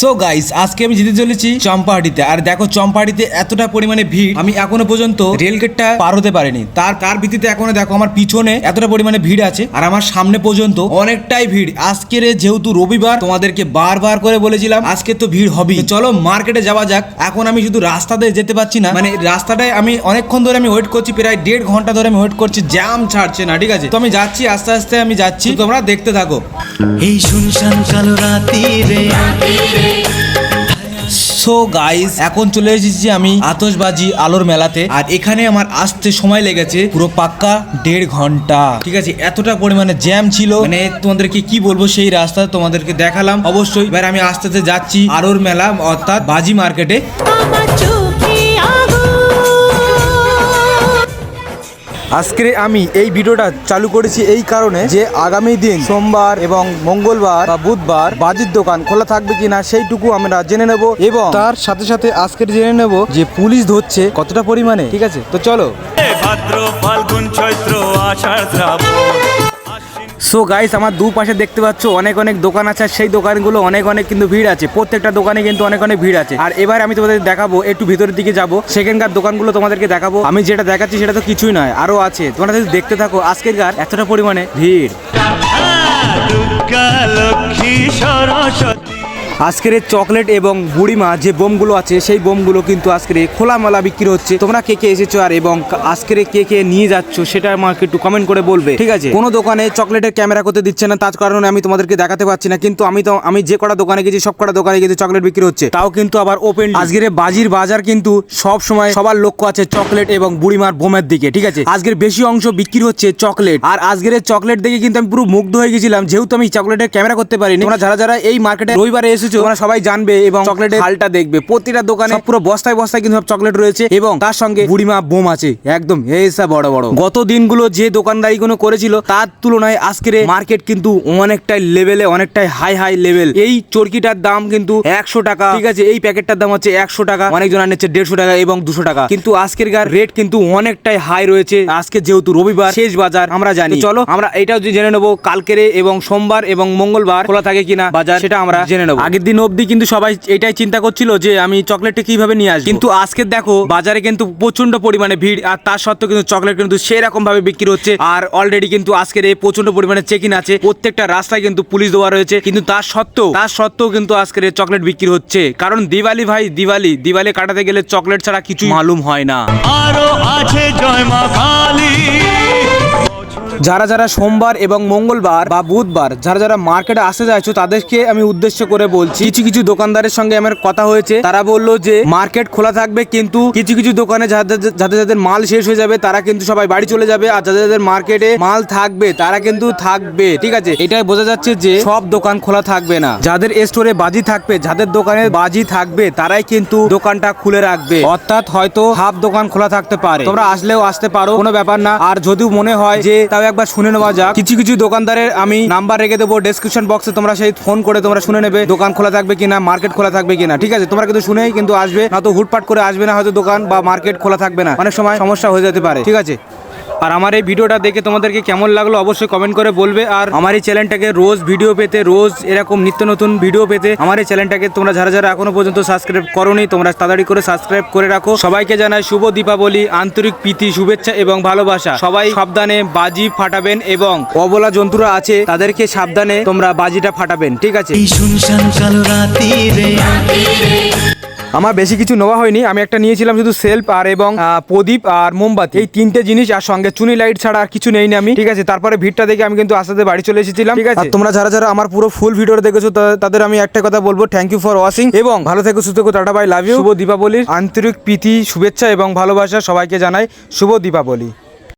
So guys আজকে আমি যেতে চলেছি চম্পাহাটিতে। আর দেখো চম্পাহাটিতে এতটা পরিমাণে ভিড়, আমি এখনও পর্যন্ত রেল গেটটা পার হতে পারিনি। তার তার ভিত্তিতে এখনও দেখো আমার পিছনে এতটা পরিমাণে ভিড় আছে, আর আমার সামনে পর্যন্ত অনেকটাই ভিড়। আজকের যেহেতু রবিবার, তোমাদেরকে বারবার করে বলেছিলাম, আজকে তো ভিড় হবেই। চলো মার্কেটে যাওয়া যাক। এখন আমি শুধু রাস্তাতে যেতে পারছি না মানে রাস্তাটায় আমি অনেকক্ষণ ধরে আমি ওয়েট করছি, প্রায় দেড় ঘণ্টা ধরে আমি ওয়েট করছি জ্যাম ছাড়ছে না, ঠিক আছে? তো আমি যাচ্ছি, আস্তে আস্তে আমি যাচ্ছি, তোমরা দেখতে থাকো। এই শুনশান কালো রাতিরে সো গাইস এখন চলে এসেছি আমি আতসবাজি আলোর মেলাতে। আর এখানে আমার আসতে সময় লেগেছে পুরো পাক্কা দেড় ঘণ্টা। ঠিক আছে, এতটা পরিমাণে জ্যাম ছিল। মানে তোমাদেরকে কি বলব, সেই রাস্তা তোমাদেরকে দেখালাম। অবশ্যই এবার আমি আস্তে আস্তে যাচ্ছি আলোর মেলা, অর্থাৎ বাজি মার্কেটে। আজকে আমি এই ভিডিওটা চালু করেছি এই কারণে যে আগামী দিন সোমবার এবং মঙ্গলবার বা বুধবার বাজির দোকান খোলা থাকবে কিনা সেইটুকু আমরা জেনে নেব এবং তার সাথে সাথে আজকে জেনে নেব যে পুলিশ ধরছে কতটা পরিমাণে, ঠিক আছে? তো চলো। ভাদ্র, ফাল্গুন, চৈত্র, আষাঢ়, শ্রাবণ। সো গাইস আমার দুপাশে দেখতে পাচ্ছ অনেক অনেক দোকান আছে সেই দোকানগুলো অনেক অনেক কিন্তু ভিড় আছে। প্রত্যেকটা দোকানে কিন্তু অনেক অনেক ভিড় আছে। আর এবার আমি তোমাদের দেখাবো, একটু ভিতরের দিকে যাব। সেখানকার দোকানগুলো তোমাদেরকে দেখাবো। আমি যেটা দেখাচ্ছি সেটা তো কিছুই নয়, আরও আছে। তোমরা যদি দেখতে থাকো আজকের গার এতটা পরিমাণে ভিড়। লক্ষ্মী সরস্বতী। আজকের চকলেট এবং বুড়িমা যে বোমগুলো আছে, সেই বোমগুলো কিন্তু আজকের খোলামেলা বিক্রি হচ্ছে। তোমরা কে কে এসেছ আর এবং আজকের কে কে নিয়ে যাচ্ছ, সেটা আমাকে একটু কমেন্ট করে বলবে, ঠিক আছে? কোনো দোকানে চকলেটের ক্যামেরা করতে দিচ্ছে না, তার কারণে আমি তোমাদেরকে দেখাতে পারছি না, কিন্তু আমি তো আমি যে কটা দোকানে গেছি, সব কটা দোকানে গেছি চকলেট বিক্রি হচ্ছে। তাও কিন্তু আবার ওপেন আজকের বাজির বাজার কিন্তু সব সময় সবার লক্ষ্য আছে চকলেট এবং বুড়িমার বোমের দিকে, ঠিক আছে? আজকের বেশি অংশ বিক্রি হচ্ছে চকলেট। আর আজকের চকলেট দেখে কিন্তু আমি পুরো মুগ্ধ হয়ে গেছিলাম, যেহেতু আমি চকলেটের ক্যামেরা করতে পারিনি। যারা যারা এই মার্কেটে রবিবারে এসেছ তোমরা সবাই জানবে এবং চকলেটের হালটা দেখবে। প্রতিটা দোকানে পুরো বস্তায় বস্তায় কিন্তু সব চকলেট রয়েছে এবং তার সঙ্গে বুড়িমা বোম আছে, একদম এসা বড় বড়। গত দিনগুলো যে দোকানদারি গুলো করেছিল, তার তুলনায় আজকের মার্কেট কিন্তু অনেকটাই লেভেলে, অনেকটাই হাই হাই লেভেল এই চরকিটার দাম কিন্তু একশো টাকা। ঠিক আছে, এই প্যাকেটটার দাম হচ্ছে একশো টাকা অনেকজন আনছে দেড়শো টাকা এবং দুশো টাকা। কিন্তু আজকের গার রেট কিন্তু অনেকটাই হাই রয়েছে। আজকে যেহেতু রবিবার, শেষ বাজার, আমরা জানি। চলো, আমরা এটাও জেনে নেব কালকের এবং সোমবার এবং মঙ্গলবার খোলা থাকে কিনা বাজার, সেটা আমরা জেনে নেব। আগের দিন অবধি কিন্তু সবাই এটাই চিন্তা করছিল যে আমি চকলেটটা কীভাবে নিয়ে আসব। কিন্তু আজকে দেখো বাজারে কিন্তু প্রচণ্ড পরিমাণে ভিড় আর তার সত্ত্বেও কিন্তু চকলেট কিন্তু সেরকম ভাবে বিক্রি হচ্ছে আর অলরেডি কিন্তু আজকের এই প্রচণ্ড পরিমাণে চেক ইন আছে। প্রত্যেকটা রাস্তায় কিন্তু পুলিশ দেওয়া রয়েছে কিন্তু তার সত্ত্বেও তার সত্ত্বেও কিন্তু আজকের এই চকলেট বিক্রি হচ্ছে। কারণ দিওয়ালি ভাই দিওয়ালি দিওয়ালি কাটাতে গেলে চকলেট ছাড়া কিছু মালুম হয় না। আরও আছে জয় মা কালী। যারা যারা সোমবার এবং মঙ্গলবার বা বুধবার যারা যারা মার্কেটে আসতে চাইছো, তাদেরকে আমি উদ্দেশ্য করে বলছি। কিছু কিছু দোকানদারের সঙ্গে আমার কথা হয়েছে। তারা বলল যে, মার্কেট খোলা থাকবে কিন্তু কিছু কিছু দোকানে যাদের যাদের মাল শেষ হয়ে যাবে, তারা কিন্তু সবাই বাড়ি চলে যাবে। আর যাদের যাদের মার্কেটে মাল থাকবে, তারা কিন্তু থাকবে। ঠিক আছে? এটাই বোঝা যাচ্ছে যে, সব দোকান খোলা থাকবে না। যাদের স্টোরে বাজি থাকবে, যাদের দোকানে বাজি থাকবে, তারাই কিন্তু দোকানটা খুলে রাখবে। অর্থাৎ হয়তো হাফ দোকান খোলা থাকতে পারে। তোমরা আসলেও আসতে পারো, কোনো ব্যাপার না। আর যদিও মনে হয় যে, তাও একবার শুনে নেওয়া যাক। কিছু কিছু দোকানদারের আমি নাম্বার রেখে দেবো ডেসক্রিপশন বক্সে তোমরা সেই ফোন করে তোমরা শুনে নেবে, দোকান খোলা থাকবে কিনা মার্কেট খোলা থাকবে কিনা। ঠিক আছে? তোমরা কিন্তু শুনেই কিন্তু আসবে, না তো হুটপাট করে আসবে না হয়তো দোকান বা মার্কেট খোলা থাকবে না। অনেক সময় সমস্যা হয়ে যেতে পারে। ঠিক আছে? আর আমার এই ভিডিওটা দেখে তোমাদেরকে কেমন লাগল অবশ্যই কমেন্ট করে বলবে। আর আমার এই চ্যানেলটাকে রোজ ভিডিও পেতে, রোজ এরকম নিত্য নতুন ভিডিও পেতে, আমার এই চ্যানেলটাকে তোমরা যারা যারা এখনও পর্যন্ত সাবস্ক্রাইব করোনি, তোমরা তাড়াতাড়ি করে সাবস্ক্রাইব করে রাখো। সবাইকে জানাই শুভ দীপাবলি, আন্তরিক প্রীতি, শুভেচ্ছা এবং ভালোবাসা। সবাই সাবধানে বাজি ফাটাবেন এবং অবলা জন্তুরা আছে, তাদেরকে সাবধানে তোমরা বাজিটা ফাটাবেন, ঠিক আছে? আমার বেশি কিছু নেওয়া হয়নি। আমি একটা নিয়েছিলাম শুধু সেলফ আর এবং প্রদীপ আর মোমবাতি। এই তিনটে জিনিস আর সঙ্গে চুনি লাইট ছাড়া আর কিছু নেই আমি। ঠিক আছে তারপরে ভিড়টা দেখে আমি কিন্তু আস্তে বাড়ি চলে এসেছিলাম। ঠিক আছে। তোমরা যারা যারা আমার পুরো ফুল ভিডিওটা দেখেছ তাদের আমি একটা কথা বলব। থ্যাংক ইউ ফর ওয়াচিং এবং ভালো থেকো সুস্থ টাটা বাই লাভ ইউ শুভ দীপাবলির আন্তরিক প্রীতি শুভেচ্ছা এবং ভালোবাসা সবাইকে জানাই। শুভ দীপাবলি।